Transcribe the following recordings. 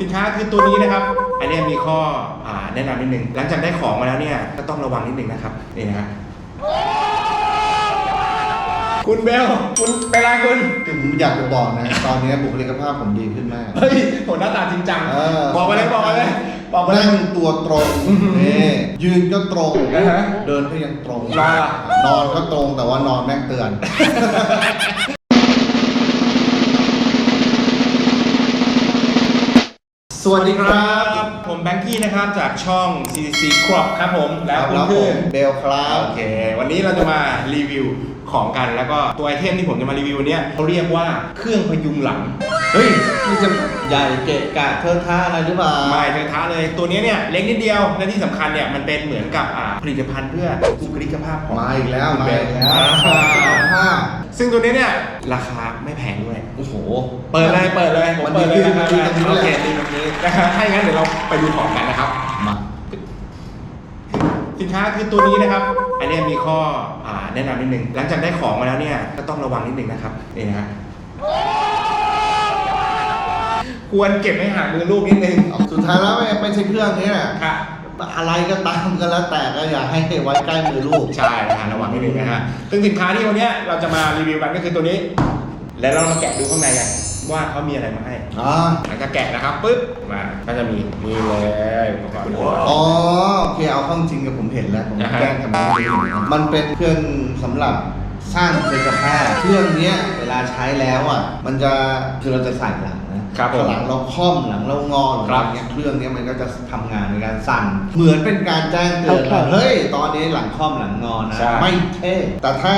สินค้าคือตัวนี้นะครับ อันเนี้ยมีข้ออ่าแนะนำนิดนึง หลังจากได้ของมาแล้วเนี่ยก็ต้องระวังนิดนึงนะครับ นี่นะฮะคุณเบล คุณเป็นไรคุณ คือผมอยากจะบอกนะ ตอนนี้บุคลิกภาพผมดีขึ้นมาก เฮ้ยโหหน้าตาจริงจังเออบอกมาเลยบอกมาเลยบอกมาเลนั่ยงตัวตรงนี่ยืนก็ตรงอ่าฮะเดินก็ยังตรงนอนล่ะนอนก็ตรงแต่ว่านอนแม่งเตือน สวัสดีครับ ผมแบงกี้นะครับจากช่อง CCC Crop ครับผม แล้วคุณแล้วผคือมเบลครับ โอเค วันนี้เราจะมารีวิว ของกัน แล้วก็ตัวไอเทมที่ผมจะมารีวิววันเนี้ยเขาเรียกว่าเครื่องพยุงหลัง เฮ้ยนี่จะใหญ่เกะกะเทอะท่าอะไรหรือเปล่าไม่เทอะท้าเลย ตัวเนี้ยเนี่ยเล็กนิดเดียว และที่สำคัญเนี่ยมันเป็นเหมือนกับอ่าผลิตภัณฑ์เพื่อบุคลิกภาพของ มาอีกแล้วคุณมาเบอีลกแล้วอ่าผ้าซึ่งตัวเนี้ยเนี่ยราคาไม่แพงด้วย โอ้โห เปิดเลยเปิดเลยผมวันเปินี้ดเลยนะครับคือคือโอเคคือดีแบบนี้นะครับให้งั้นเดี๋ยวเราไปดูของกันนะครับ มา สินค้าคือตัวนี้นะครับ อันเนี้ยมีข้ออ่า แนะนำนิดนึงหลังจากได้ของมาแล้วเนี่ยก็ต้องระวังนิดนึงนะครับนี่นะฮะควรเก็บให้ห่างมือลูกนิดนึงสุดท้ายแล้วไม่ไม่ใช่เครื่องนี้แหละค่ะ อะไรก็ตามกันแล้วแต่ก็อย่าให้ไว้ใกล้มือลูก ใช่นะฮะระวังนิดนึงนะฮะซึ่งสินค้าที่วันเนี้ยเราจะมารีวิวกันก็คือตัวนี้ แล้วเรามาแกะดูข้างในกันว่าเขามีอะไรมาให้อ๋อหลังจากแกะนะครับปุ๊บมาก็จะมีนี่เลยอุปกรณ์อ๋อโอ เคเอาเข้าจริงกับผมเห็นแล้วผมอ่าฮะแกล้งทำไม่ได้มันเป็นเครื่องสำหรับสร้างบุคลิกภาพเครื่องเนี้ยเวลาใช้แล้วอะ มันจะคือเราจะใส่หลังนะครับผมหลังเราค่อมหลังเรางอหรือครับอะไรเงี้ยเครื่องเนี้ยมันก็จะทำงานในการสั่น เหมือนเป็นการแจ้งเตือนว่าโอเคเฮ้ยตอนนี้หลังค่อมหลังงอนะใช่ ไม่เท่แต่ถ้า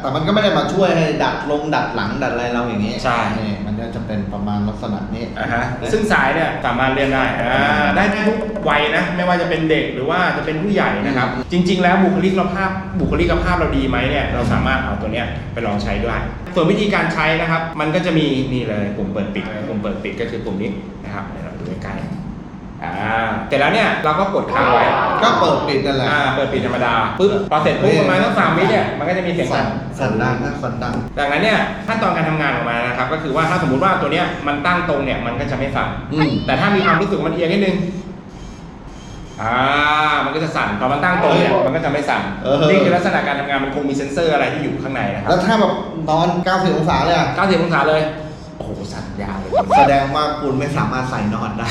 แต่มันก็ไม่ได้มาช่วยให้ดัดลงดัดหลังดัดอะไรเราอย่างนี้ใช่นี่มันก็ จะเป็นประมาณลักษณะนี้ อ่าฮะซึ่งสายเนี่ยสามารถเรียนได้อ่าได้ทุกวัยนะไม่ว่าจะเป็นเด็กหรือว่าจะเป็นผู้ใหญ่นะครับ จริง ๆ แล้วบุคลิกภาพบุคลิกภาพเราดีไหมเนี่ยเราสามารถเอาตัวเนี้ยไปลองใช้ด้วยส่วนวิธีการใช้นะครับ มันก็จะมีนี่เลยปุ่มเปิดปิดปุ่มเปิดปิดก็คือปุ่มนี้นะครับเดี๋ยวเราดูใกล้ๆ อ่าแต่แล้วเนี่ยเราก็กดค้างไว้ก็เปิดปิดนั่นแหละอ่าเปิดปิดธรรมดาปุ๊บพอเสร็จปุ๊บประมาณสักสามวิเนี่ยมันก็จะมีเสียงสั่สั่นนสั่นดังนะสั่นดังดังนั้นเนี่ยขั้นตอนการทำงานออกมานะครับก็คือว่าถ้าสมมติว่าตัวเนี้ยมันตั้งตรงเนี่ยมันก็จะไม่สั่นอืมแต่ถ้ามีความรู้สึกว่ามันเอียงนิดนึงอ่ามันก็จะสั่นพอมันตั้งตรงเนี่ยมันก็จะไม่สั่นเออนี่คือลักษณะการทำงานมันคงมีเซ็นเซอร์อะไรที่อยู่ข้างในนะครัแล้บวถ้าแบบนอน 90 องศาเลยอะ90 องศาเลย โอ้โหสั่นยาวเลยแสดงว่าคุณไม่สามารถใส่นอนได้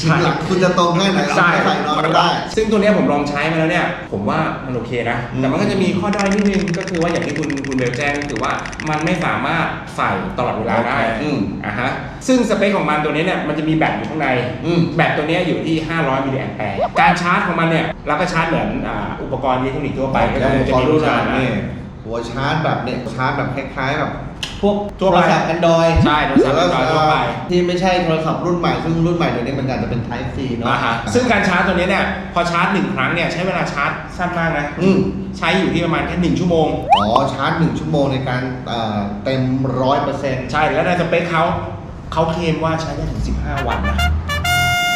ใช่คุณจะตรงแค่ไหนเราใช่ไม่ใส่นอนไม่ได้ ซึ่งตัวเนี้ยผมลองใช้มาแล้วเนี่ย ผมว่ามันโอเคนะอืมแต่มันก็จะมีข้อด้อยนิดนึงก็คือว่าอย่างที่คุณคุณเบลแจ้งก็คือว่ามันไม่สามารถใส่ตลอดเวลาได้อืมอะฮะซึ่งสเปคของมันตัวนี้เนี่ยมันจะมีแบตอยู่ข้างในอืมแบตตัวเนี้ยอยู่ที่ 500มิลลิแอมแปร์การชาร์จของมันเนี่ยเราก็ชาร์จเหมือนอ่าอุปกรณ์อิเล็กทรอนิกส์ทั่วไปก็แล้วคือจะขอมีดูรุ่นหน่อยนี้นี่หัวชาร์จแบบเนี่ยชาร์จแบบคล้ายๆแบบ พวกทั่วไปโทรศัพท์ Android ใช่โทรศัพท์ Android ทั่วไป ที่ไม่ใช่โทรศัพท์รุ่นใหม่ซึ่งรุ่นใหม่เดี๋ยวนี้มันอาจจะเป็น Type C เนาะ อ่าฮะซึ่งการชาร์จตัวเนี้ยเนี่ยพอชาร์จหนึ่งครั้งเนี่ยใช้เวลาชาร์จสั้นมากนะอืม ใช้อยู่ที่ประมาณแค่หนึ่งชั่วโมง อ๋อชาร์จหนึ่งชั่วโมงในการเอ่อเต็มร้อยเปอร์เซ็นต์ใช่แล้วในสเปคเขาเขาเคลมว่าใช้ได้ถึง 15 วันนะ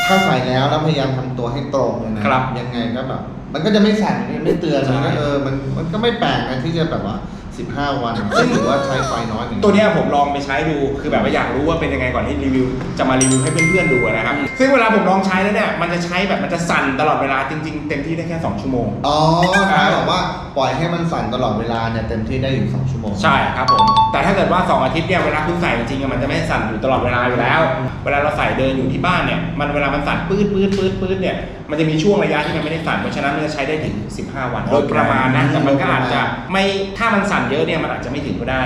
ถ้าใส่แล้วแล้วพยายามทำตัวให้ตรงเลยนะครับยังไงก็แบบ มันก็จะไม่สั่นไม่เตือนใช่ มันก็เออมันมันก็ไม่แปลกนะที่จะแบบว่า 15 วันซึ่งถือว่าใช้ไฟน้อยหนึ่งตัวเนี้ยผมลองไปใช้ดู คือแบบว่าอยากรู้ว่าเป็นยังไงก่อนที่รีวิว จะมารีวิวให้เพื่อนๆดูนะครับ ซึ่งเวลาผมลองใช้แล้วเนี่ย มันจะใช้แบบมันจะสั่นตลอดเวลาจริงๆ เต็มที่ได้แค่ 2 ชั่วโมง อ๋อถ้าบอกว่าปล่อยให้มันสั่นตลอดเวลาเนี่ยเต็มที่ได้อยู่2ชั่วโมง ใช่ครับผม แต่ถ้าเกิดว่า 2 อาทิตย์เนี่ยเวลาคุณใส่จริงๆอะมันจะไม่สั่นอยู่ตลอดเวลาอยู่แล้ว เวลาเราใส่เดินอยู่ที่บ้านเนี่ย มันเวลามันสั่นปื๊ดปื๊ดปื๊ดปื๊ดเนี่ย มันจะมีช่วงระยะที่มันไม่ได้สั่น เพราะฉะนั้นมันจะใช้ได้ถึง 15 วันโดยประมาณนะแต่มันก็อาจจะไม่ถ้ามันสั่นเยอะเนี่ยมันอาจจะไม่ถึงก็ได้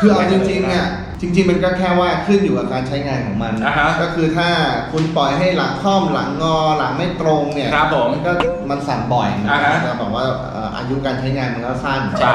คือเอาจริงๆเนี่ยจริง ๆ มันก็แค่ว่าขึ้นอยู่กับการใช้งานของมัน อ่าฮะก็คือถ้าคุณปล่อยให้หลังค่อมหลังงอหลังไม่ตรงเนี่ยครับผมมันก็มันสั่นบ่อยนะอ่าฮะจะบอกว่าเอ่ออายุการใช้งานมันก็สั้นใช่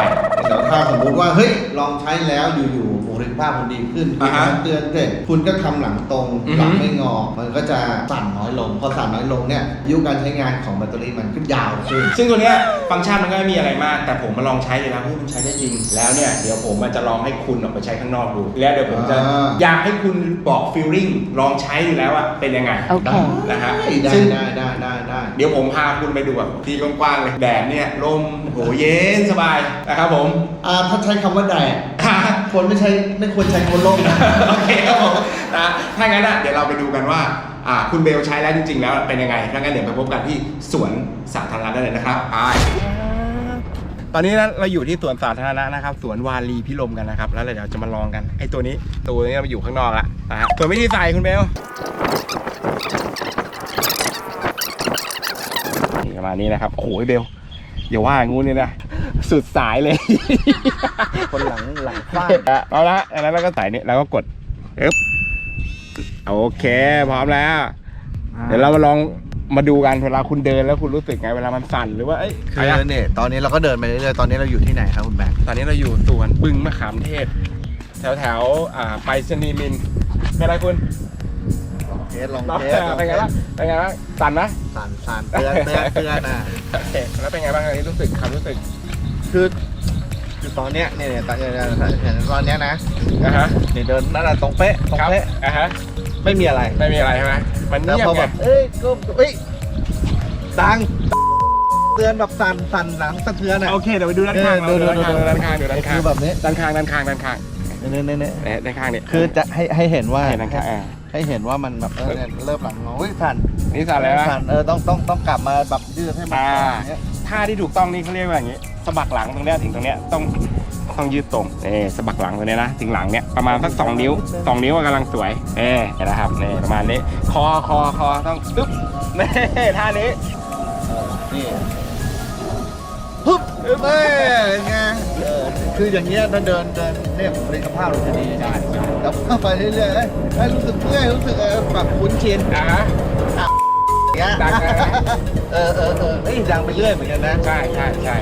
แต่ถ้าสมมุติว่าเฮ้ยลองใช้แล้วอยู่ ๆบุคลิกภาพคุณดีขึ้นคุอ่าณฮะเตือนเสร็จคุณก็ทำหลังตรงอือฮึ หลังไม่งอ มันก็จะสั่นน้อยลง พอสั่นน้อยลงเนี่ยอายุการใช้งานของแบตเตอรี่มันก็ยาวขึ้น ซึ่งตัวเนี้ยฟังก์ชันมันก็ไม่มีอะไรมาก แต่ผมมาลองใช้เลยนะเฮ้ยมันใช้ได้จริง แล้วเนี่ยเดี๋ยวผมมันจะลองให้คุณออกไปใช้ข้างนอกดู แล้วเดี๋ยวผมจะอ่า อยากให้คุณบอกฟีลลิ่งลองใช้ดูแล้วอะเป็นยังไง โอเค นะฮะได้ซึ่ง ได้ได้ได้ได้ เดี๋ยวผมพาคุณไปดูแบบที่กว้างๆเลยแดดเนี่ยลมโหเย็นสบายนะครับผม อ่าถ้าใช้คำว่าแดด คนไม่ใช้ไม่ควรใช้คำว่าร่มนะโอเคครับผมนะถ้างั้นอะเดี๋ยวเราไปดูกันว่าอ่าคุณเบลใช้แล้วจริง ๆ แล้วเป็นยังไงถ้างั้นเดี๋ยวไปพบกันที่สวนสาธารณะได้เลยนะครับไปตอนนี้นะเราอยู่ที่สวนสาธารณะนะครับสวนวาลีพิรมกันนะครับ แล้วเดี๋ยวจะมาลองกันไอ้ตัวนี้ตัวนี้เราอยู่ข้างนอกละนะฮะส่วนวิธีใส่คุณเบลนี่ประมาณนี้นะครับโอ้โหเบลอย่าว่างูนี่นะ สุดสายเลย คนหลังหลังฟาดเอาละอันนั้นเราก็ใส่นี่แล้วก็กดอึ๊บโอเค พร้อมแล้ว เดี๋ยวเรามาลองมาดูกันเวลาคุณเดินแล้วคุณรู้สึกไงเวลามันสั่นหรือว่าเอ้ยคือะไรออะเนี่ยตอนนี้เราก็เดินไปเรื่อยๆตอนนี้เราอยู่ที่ไหนครับคุณแบงค์ตอนนี้เราอยู่สวนบึงมะขามเทศ แถวแถวๆอ่าไปรษณีย์มินเป็นไรคุณลองเทสลองรับเทสลองเป็นเทไงสบ้างเป็นไงบ้างสั่นไหมสั่นสั่นเตือนเตือนเตือนอะโอเคแล้วเป็นไงบ้างอันนี้รู้สึกความรู้สึก คือคือตอนเนี้ยเนี่ยเนี่ยตอนเนี้ยเนี่ยตอนเนี้ยนะนะฮะ เนี่ยเดินนั่นแหละตรงเป๊ะตรงครับเป๊ะอะฮะ ไม่มีอะไรไม่มีอะไรใช่ไหมมันแล้วเงียบพอไงแบบเอ้ยก็เอ้ยดังเตือนแบบสั่นสั่นหลังสะเทือนอะ โอเคเดี๋ยวไปดูด้านข้างเออเราดูดูด้านข้างดูดูด้านข้างดูด้านข้างคือแบบนี้ด้านข้างด้านข้างด้านข้างเนี่ยเนี่ยเนี่ยเนี่ยด้านข้างเนี่ยคือจะให้ให้เห็นว่า เห็นด้านข้างอ่าให้เห็นว่ามันแบบเออเนี่ยเริ่มหลังงอเฮ้ยสั่นนี่สั่นเลยนะ สั่นเออต้องต้องต้องกลับมาแบบยืดให้มันอ่า อย่างเงี้ย ท่าที่ถูกต้องนี่เขาเรียกว่าอย่างนี้สะบักหลังตรงเนี้ยถึงตรงเนี้ยต้องต้องยืดตรงเอ่สะบักหลังตรงเนี้ยนะถึงหลังเนี้ยประมาณสักสองนิ้วสองนิ้วกำลังสวยเอ่เห็นนะครับนี่ประมาณนี้คอคอคอต้องอึ๊บนี่ท่านี้เออนี่ฮึบเอ้ยเป็นไงเออคืออย่างเงี้ยถ้าเดินเดินเนี่ยบุคลิกภาพเราจะดีได้แล้วเข้าไปเรื่อยๆเอ้ยเอ้ยรู้สึกเมื่อยรู้สึกเออแบบคุ้นชินอ่าฮะอย่าง เงี้ยดังนะ เออเออเออเฮ้ยดังไปเรื่อยเหมือนกันนะใช่ใช่ใช่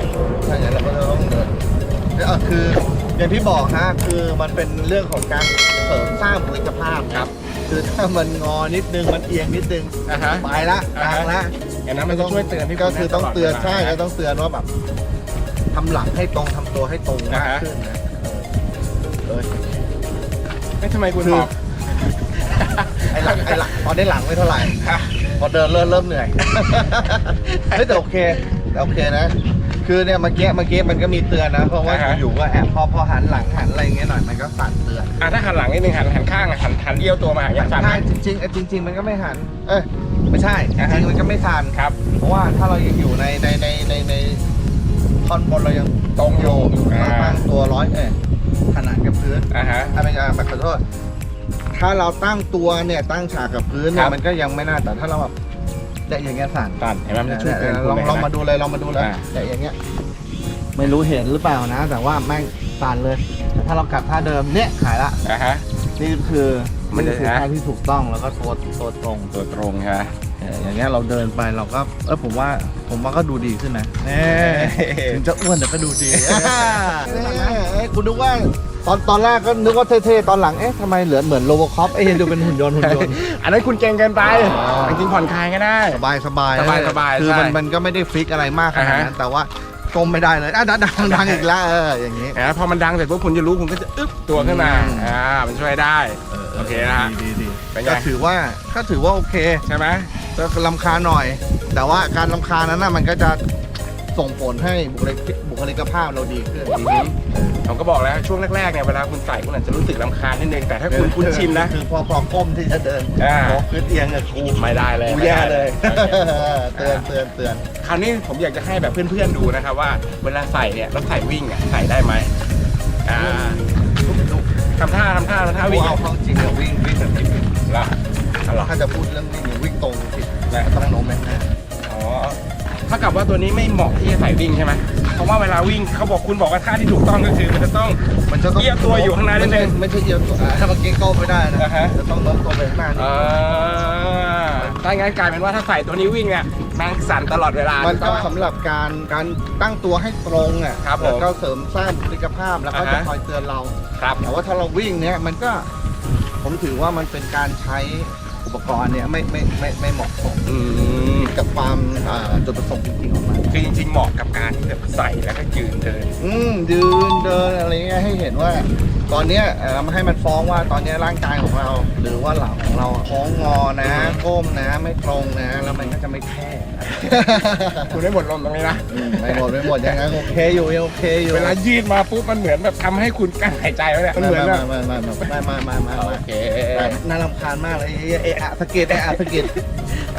ถ้าอย่างนั้นเราก็ต้องเดินแล้วเออคืออย่างที่บอกฮะคือมันเป็นเรื่องของการเสริมสร้างบุคลิกภาพครับ คือถ้ามันงอนิดนึงมันเอียงนิดนึงอ่าฮะไปละอ่าดัฮะ งละ อย่างนั้นมันจะช่วยเตือนพี่ก็คือต้องเตือนใช่ก็ก็ต้องเตือนว่าแบบทำหลังให้ตรงทำตัวให้ตรงมากอ่าฮะขึ้นนะเออไม่ทำไมคุณคือบอก ไอ้หลังไอ้หลังตอนนี้หลังไม่เท่าไหร่ พอเดินเริ่มเริ่มเหนื่อย เฮ้ยแต่โอเคแต่โอเคนะ คือเนี่ยเมื่อกี้เมื่อกี้มันก็มีเตือนนะ เพราะว่าอ่าฮะ อยู่ๆก็แอบพอพอหันหลังหันอะไรอย่างเงี้ยหน่อยมันก็สั่นเตือนอะถ้าหันหลังนิดนึงหันหันข้างอะหันหันเอี้ยวตัวมาอย่างเงี้ยสั่นไหม ใช่จริงๆเอ้ยจริง ๆ มันก็ไม่หัน เอ้ยไม่ใช่อ่าจฮะ ริงๆมันก็ไม่สั่นครับ เพราะว่าถ้าเรายังอยู่ในในในในในท่อนบนเรายังตรงอยู่เราอ่าตั้งตัวร้อยเอ้ยขนานกับพื้นอ่าฮะ ถ้าไม่ใช่ขอโทษ ถ้าเราตั้งตัวเนี่ยตั้งฉากกับพื้นเนี่ครัยบ มันก็ยังไม่น่าแต่ถ้าเราแบบแต่อย่างเงี้ยสั่นสั่นเห็นไหมมันจะช่วยเตือนคุณลองเลยลองนะมาดูเลยลองมาดูเลยอ่าแต่อย่างเงี้ยไม่รู้เห็นหรือเปล่านะ แต่ว่าแม่งสั่นเลยแต่ถ้าเรากลับท่าเดิมเนี่ยขายละอ่าฮะ นี่คือมันจะ นี่คือนะท่าที่ถูกต้องแล้วก็ตัวตัวตรงตัวตรงใช่ไหมเอออย่างเงี้ยเราเดินไปเราก็เออผมว่าผมว่าก็ดูดีขึ้นนะเน่ถึงจะอ้วนแต่ก็ดูดีเอ้ยคุณนึกว่าตอนตอนแรกก็นึกว่าเท่ๆตอนหลังเอ๊ะทำไมเหลือเหมือนโลโบคอปเอ๊ะดูเป็นหุ่นยนต์หุ่นยนต์ อันนั้นคุณเก่งเกินไปอ๋อจริงๆผ่อนคลายก็ได้ สบายสบายสบายสบายคือใช่มันมันก็ไม่ได้ฟิกอะไรมากขนาดนั้นอ่าฮะแต่ว่าก้มไม่ได้เลยอะดังดังดังอีกแล้วเอออย่างงี้นะพอมันดังเสร็จปุ๊บคุณจะรู้คุณก็จะอึ๊บตัวขึ้นมาอืมอ่ามันช่วยได้โอเคนะฮะดีดี เป็นไง ก็ถือว่าก็ถือว่าโอเคใช่ไหมก็ลำคาญหน่อย แต่ว่าการลำคาญนั้นน่ะมันก็จะส่งผลให้บุคลิกบุคลิกภาพเราดีขึ้นดีขึ้นผมก็บอกแล้วช่วงแรกๆเนี่ยเวลาคุณใส่คุณอาจจะรู้สึกลำคาญนิดนึงแต่ถ้าคุณคุ้นชินนะ คือพอพอก้มที่จะเดินอ่าพอขึ้นเอียงอะกูไม่ได้เลยกูไม่แย่ได้เลยโอเคเตือนเตือนเตือน คราวนี้ผมอยากจะให้แบบเพื่อนๆดูนะครับว่า เวลาใส่เนี่ยแล้วใส่วิ่งอะใส่ได้ไหมอ่าทำท่าทำท่าทำท่าถ้าวิ่วิ่งงเอาอะเข้าจริงอะวิ่งวิ่งแบบนี้ เหรออ๋อเหรอถ้าจะพูดเรื่องวิ่งเนี่ยวิ่งตรงผิดนะต้องโน้มไปข้างหน้าอ๋อถ้ากับว่าตัวนี้ไม่เหมาะที่จะใส่วิ่งใช่ไหมเพราะว่าเวลาวิ่งเขาบอกคุณบอกว่าท่าที่ถูกต้องก็คือมันจะต้องมันจะต้องเอียงตัวอยู่ข้างหน้านิดนึงไม่ใช่เอียงตัวอ่าถ้าเมื่อกี้ก้มไม่ได้นะอ่าฮะจะต้องโน้มตัวไปข้างหน้านิดอ่าถ้างั้นกลายเป็นว่าถ้าใส่ตัวนี้วิ่งเนี่ยแม่งสั่นตลอดเวลา มันก็ถูกต้องไหสำหรับการการตั้งตัวให้ตรงอะครับผมแล้วก็เสริมสร้างบุคลิกภาพแล้วก็อ่าจะฮะคอยเตือนเราครับแต่ว่าถ้าเราวิ่งเนี่ยมันก็ ผมถือว่ามันเป็นการใช้อุปกรณ์เนี่ยไม่ไม่ไม่ไม่เหมาะสม อืม กับความอ่าจุดประสงค์จริงๆของมันคือจริงๆเหมาะกับการที่แบบใส่แล้วก็ยืนเดิน อืมยืนเดินอะไรเงี้ยให้เห็นว่า ตอนเนี้ยเอ่อมาให้มันฟ้องว่าตอนเนี้ยร่างกายของเรา หรือว่าหลังของเราท้องงอนะก้มนะ ไม่ตรงนะ แล้วมันก็จะไม่แท่นะคุณได้หมดลมตรงนี้นะ อืมไม่หมดไม่หมดยังไงโอเคอยู่ยังโอเคอยู่ เวลายืดมาปุ๊บมันเหมือนแบบทำให้คุณกั้นหายใจไว้เนี่ยมันเหมือนแบบไม่ไม่ไม่ไม่ไม่ไม่ไม่โอไม่เคน่ารำคาญมากเลยเอะเอะอะสะกิดเอะอะสะกิด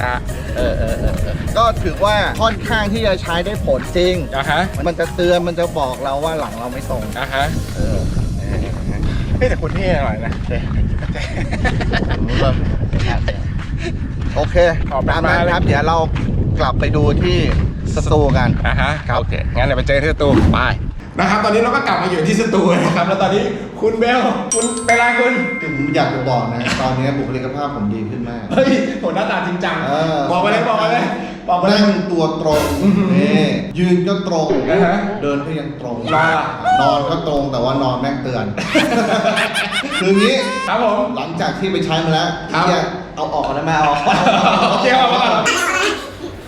อะเออเออเออเออก็ถือว่าค่อนข้างที่จะใช้ได้ผลจริง อะฮะมันจะเตือนมันจะบอกเราว่าหลังเราไม่ตรงอะฮะเออเออเฮ้ยแต่คุณเท่หน่อยนะโอเคขอบคุณตามนั้นมากเลย ครับเดี๋ยวเรากลับไปดูที่สตูกัน อะฮะโอเคงั้นเดี๋ยวไปเจอที่สตูไป นะครับ ตอนนี้เราก็กลับมาอยู่ที่สตูนะครับ แล้วตอนนี้คุณเบล คุณเป็นไรคุณผมอยากจะบอกนะ ตอนนี้บุคลิกภาพผมดีขึ้นมาก เฮ้ยโหหน้าตาจริงจัง เออ บอกไปเลยบอกไปเลยบอกไปเลย นั่งตัวตรงอื้อหือนี่ยืนก็ตรง อ่าฮะเดินก็ยังตรงนอนล่ะ นอนก็ตรงแต่ว่านอนแม่งเตือน คืองี้ ครับผม หลังจากที่ไปใช้มาแล้วครับที่จะเอาออกกันได้ไหมเอาออก โอเคเอาเอาเอา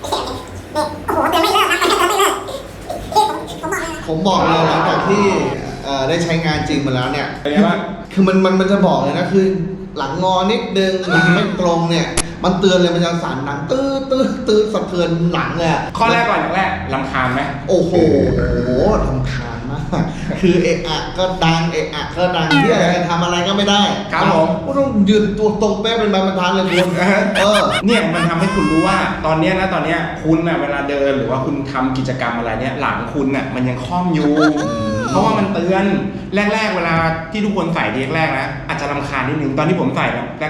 โอ้โหเตือนไม่เลิกนะมันเตือนไม่เลิกพี่ ผมผมบอกเลยนะผมบอกเลยหลังจากที่เอ่อได้ใช้งานจริงมาแล้วเนี่ย เป็นไงบ้าง คือมันมันมันจะบอกเลยนะคือ หลังงอนิดนึงหลังไม่ตรงเนี่ย มันเตือนเลยมันจะสั่นหนังตื้อตื้อตื้อสะเทือนหลังเลยอะข้อแรกก่อนอย่างแรกลำคาญไหมโอ้โหทำคาญ มาก คือเอะอะก็ดังเอะอะก็ดังที่อะไรทำอะไรก็ไม่ได้ครับผม ก็ต้องยืนตัวตรงเป๊ะเป็นใบบรรทัดเลยคุณเออเนี่ยมันทำให้คุณรู้ว่าตอนเนี้ยนะตอนเนี้ยคุณน่ะเวลาเดินหรือว่าคุณทำกิจกรรมอะไรเนี่ยหลังคุณน่ะมันยังคล่อมอยู่ เพราะว่ามันเตือนแรก ๆ เวลาที่ทุกคนใส่ทีแรกๆนะอาจจะรำคาญนิดนึงตอนที่ผมใส่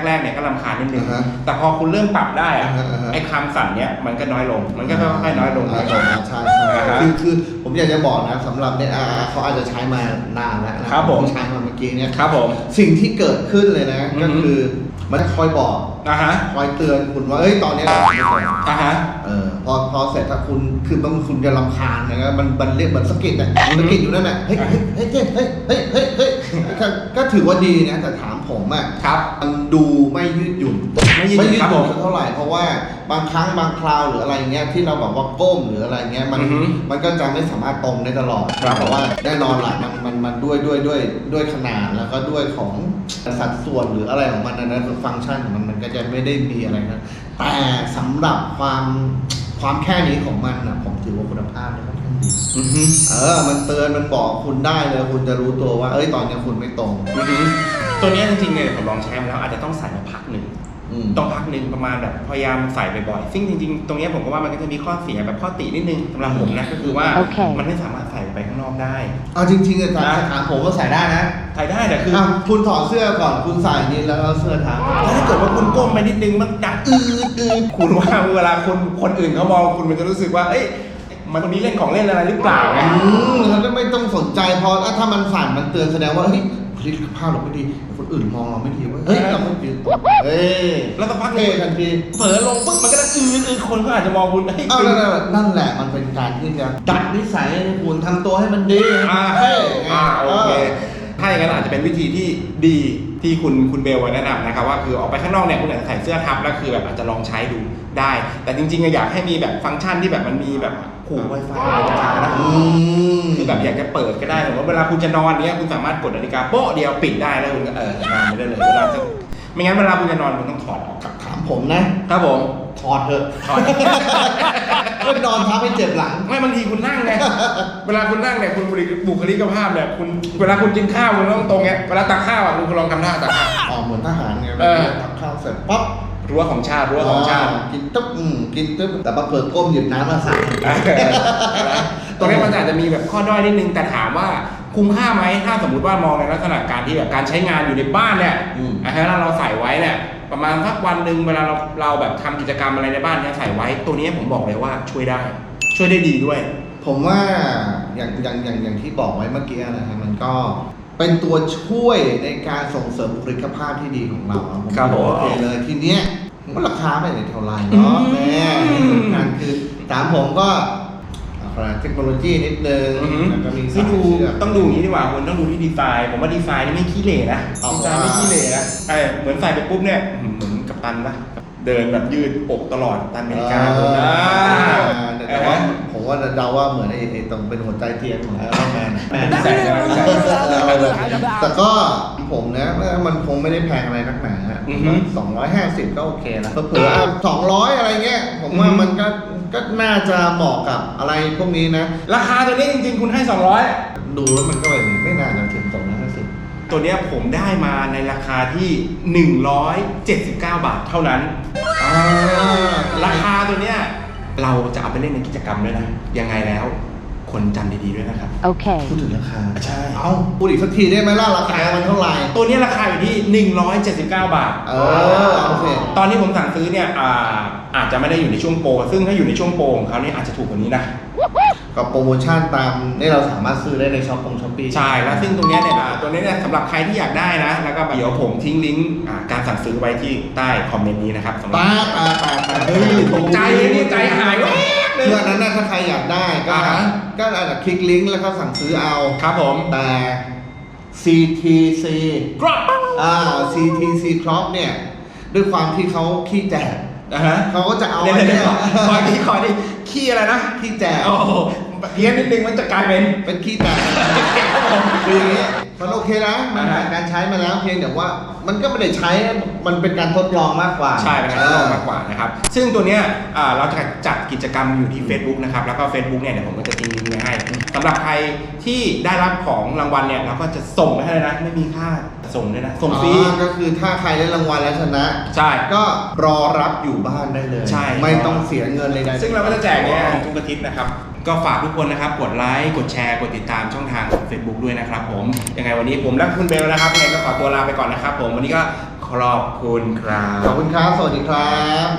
แรกๆเนี่ยก็รำคาญนิดนึงอ่าฮะแต่พอคุณเริ่มปรับได้อะอ่าฮะอ่าฮะไอ้ความสั่นเนี่ยมันก็น้อยลง มันก็ค่อยๆน้อยลงน้อยลง ใช่ใช่อ่าฮะคือคือผมอยากจะบอกนะสำหรับเนี่ยอ่าเขาอาจจะใช้มานานแล้วนะครับผม ใช้มาเมื่อกี้เนี่ย ครับผม สิ่งที่เกิดขึ้นเลยนะ อือฮึก็คือมันจะคอยบอก อะฮะคอยเตือนคุณว่าเอ้ยตอนเนี้ยเราไม่ตรงอะฮะ เออพอพอเสร็จถ้าคุณคือบางคุณจะรำคาญนะครับมันมันเรียกเหมือนสะกิดอะอือฮึสะกิดอยู่นั่นแหละเฮ้ยเฮ้ยเฮ้ยเฮ้ยเฮ้ยเฮ้ยเฮ้ยก็ก็ถือว่าดีนะแต่ถามผมอะครับ มันดูไม่ยืดหยุ่นไม่ ยืดหยุ่นไม่ยืดครับหผยุ่มนสักเท่าไหร่เพราะว่าบางครั้งบางคราวหรืออะไรเงี้ยที่เราแบบว่าก้มหรืออะไรเงี้ยมันอือฮึมันก็จะไม่สามารถตรงได้ตลอดครับเพราะว่าแน่นอนแหละมันมันมันด้วยด้วยด้วยด้วยขนาดแล้วก็ด้วยของสัดส่วนหรืออะไรของมันนะนะฟังก์ชันของมันมันก็จะไม่ได้มีอะไรนะแต่สำหรับความความแค่นี้ของมันนะผมถือว่าคุณภาพเนี่ยค่อนข้างดีอือฮึเออ มันเตือน มันบอกคุณได้เลย คุณจะรู้ตัวว่า เอ้ย ตอนเนี้ยคุณไม่ตรงอือฮึตัวเนี้ยจริงๆเนี่ยผมลองใช้มาแล้วอาจจะต้องใส่มาพักหนึ่งอืม ต้องพักหนึ่งประมาณแบบพยายามใส่บ่อยๆซึ่งจริงๆ ตรงเนี้ยผมก็ว่ามันก็จะมีข้อเสียแบบข้อตินิดนึงสำหรับผมนะก็คือว่าโอเคมันไม่สามารถใส่ไปข้างนอกได้เอาจริงๆอาจารย์นะถามผมว่าใส่ได้นะใส่ได้แต่คืออะคุณถอดเสื้อก่อนคุณใส่นี่แล้วเอาเสื้อทาถ้าเกิดว่าคุณก้มไปนิดนึงมันดังอืดอืดคุณว่าเวลาคนคนอื่นเขามองคุณมันจะรู้สึกว่า เอ้ยมันคนนี้เล่นของเล่นอะไรหรือเปล่าไงอืมแล้วก็ไม่ต้องสนใจพอถ้ามันสั่นมันเตือนแสดงว่าเฮ้ย ผลิตภาพเราไม่ดี คนอื่นมองเราไม่ดีเว่าเฮ้ยเราไม่ดีเฮ้ยแล้วสักพักหนึเท่งทันทีเผลอลงปุ๊บมันก็ดังอืดอืดคนก็อาจจะมองคุณเฮ้ยเอานั่นแหละนั่นแหละมันเป็นการที่จะดัดนิสัยให้คุณทำตัวให้มันดีอ่าเท่ไงอ่าโอเคถ้าอย่างนั้นอาจจะเป็นวิธีที่ดี ที่คุณคุณเบลแนะนำนะครับว่าคือออกไปข้างนอกเนี่ยคุณอาจจะใส่เสื้อทับแล้วคือแบบอาจจะลองใช้ดูได้ แต่จริงๆอะอยากให้มีแบบฟังก์ชันที่แบบมันมีแบบผูก Wi-Fi อะไรต่างๆนะอืมคือแบบอยากจะเปิดก็ได้สมมติว่าเวลาคุณจะนอนเนี้ยคุณสามารถกดนาฬิกาโป๊ะเดียวปิดได้แล้วคุณก็เออนอนไม่ได้เลยเวลาจะไม่งั้นเวลาคุณจะนอนคุณต้องถอดออกถามผมนะครับผม ถอดเถอะถอด ก็นอนทับให้เจ็บหลัง ไม่บางทีคุณนั่งไง เวลาคุณนั่งเนี่ยคุณบุคลิกภาพเนี่ยคุณเวลาคุณกินข้าวคุณต้องตรงเงี้ยเวลาตักข้าวอะคุณลองทำท่าตักข้าวออกเหมือนทหารไงเออทำข้าวเสร็จปั๊บรั้วของชาติรั้วของชาติ กินตึ๊บอืมกินตึ๊บแต่มาเผลอก้มหยิบน้ำมาใส่ตรงนี้มันอาจจะมีแบบข้อด้อยนิดนึง แต่ถามว่าคุ้มค่าไหมถ้าสมมุติว่ามองในลักษณะการที่แบบการใช้งานอยู่ในบ้านเนี่ยอืม อะฮะแล้วเราใส่ไว้เนี่ย ประมาณสักวันหนึ่งเวลาเราเราแบบทำกิจกรรมอะไรในบ้านเนี่ยใส่ไว้ ตัวนี้ผมบอกเลยว่าช่วยได้ ช่วยได้ดีด้วย ผมว่าอย่างอย่างอย่างอย่างที่บอกไว้เมื่อกี้นะฮะมันก็เป็นตัวช่วยในการส่งเสริมบุคลิกภาพที่ดีของเราอะผมครับผมโอเคเลยทีเนี้ยผมว่าราคาไม่ได้เท่าไหร่เนาะอืมแม่ที่สำคัญคือถามผมก็ อะไรเทคโนโลยีนิดนึงอือฮึแล้วก็มีนี่สายดูเชือกต้องดูอย่างนี้ดีกว่าคุณต้องดูที่ดีไซน์ผมว่าดีไซน์นี่ไม่ขี้เหร่นะเอาดีไซน์ไม่ขี้เหร่นะเออเหมือนใส่ไปปุ๊บเนี่ยเหมือนกับตันปะเดินแบบยืดอกตลอดตามอเมริกาเอออ่าแต่ว่าผมว่าเดาว่าเหมือนไอ้ไอ้ตรงเป็นหัวใจเทียนของไอรอนแมนแมนใส่ใส่ใส่ แต่ก็ผมนะมันคงไม่ได้แพงอะไรนักหนาอือฮึสองร้อยห้าสิบก็โอเคแล้วเผื่อสองร้อยอะไรเงี้ย ผมว่าอือฮึมันก็ ก็น่าจะเหมาะกับอะไรพวกนี้นะ ราคาตัวนี้จริงๆ คุณให้200ดูแล้วมันก็ไม่ไม่น่าจะถึงสองร้อยห้าสิบตัวเนี้ยผมได้มาในราคาที่ 179 บาทเท่านั้นราคาตัวเนี้ยเราจะเอาไปเล่นในกิจกรรมด้วยนะ ยังไงแล้ว คนจำดีๆด้วยนะครับ Okay. พูดถึงราคาใช่ เอาพูดอีกสักทีได้ไหมล่ะราคามันเท่าไหร่ ตัวเนี้ยราคาอยู่ที่ 179 บาท เออเอาสิตอนที่ผมสั่งซื้อเนี่ยอ่า อาจจะไม่ได้อยู่ในช่วงโปรซึ่งถ้าอยู่ในช่วงโปรของเขาเนี่ยอาจจะถูกกว่านี้นะกับโปรโมชั่นตามนี่เราสามารถซื้อได้ในช็อปของช้อปปี้ใช่แล้วซึ่งตรงเนี้ยเนี่ยอ่าตัวเนี้ยเนี่ยสำหรับใครที่อยากได้นะ แล้วก็เดี๋ยวผมทิ้งลิงก์อ่าการสั่งซื้อไว้ที่ใต้คอมเมนต์นี้นะครับสำหรับตาตาตาตาเฮ้ยตกใจนี่ใจหายแวบเลยเรื่องนั้นนะถ้าใครอยากได้ก็อ่าฮะก็อาจจะคลิกลิงก์แล้วก็สั่งซื้อเอาครับผมแต่ CTC กรอบอ่า CTC Crop เนี่ยด้วยความที่เขาขี้แจก นะฮะเขาก็จะเอาเดี๋ยวไอ้เดี๋เนี่ยวยขอดีขอดีขี้อะไรนะขี้แจกโอ้โหเพี้ยนนิดนึงมันจะกลายเป็นเป็นขี้แตกคืออย่างนี้ มันโอเคนะมันอ่าผ่าฮะนการใช้มาแล้วเพียงแต่ว่ามันก็ไม่ได้ใช้มันเป็นการทดลองมากกว่า ใช่เป็นการทดลองมากกว่านะครับ ซึ่งตัวเนี้ยอ่าเราจะจัดกิจกรรมอยู่ที่ Facebook นะครับ แล้วก็ Facebook เนี่ยเดี๋ยวผมก็จะทิ้งลิงก์ไว้ให้สำหรับใครที่ได้รับของรางวัลเนี่ยเราก็จะส่งไปให้เลยนะไม่มีค่าส่งด้วยนะส่งฟรีอ๋อก็คือถ้าใครได้รางวัลแล้วชนะ ใช่ก็รอรับอยู่บ้านได้เลย ใช่ ไม่ต้องเสียเงินเลยนะซึ่งเราก็จะแจกเนี่ยทุกอาทิตย์นะครับ ก็ฝากทุกคนนะครับ กดไลค์ กดแชร์ กดติดตามช่องทางของ Facebook ด้วยนะครับผม ยังไงวันนี้ผมและคุณเบลนะครับยังไงก็ขอตัวลาไปก่อนนะครับผม วันนี้ก็ขอบคุณครับ ขอบคุณครับ สวัสดีครับ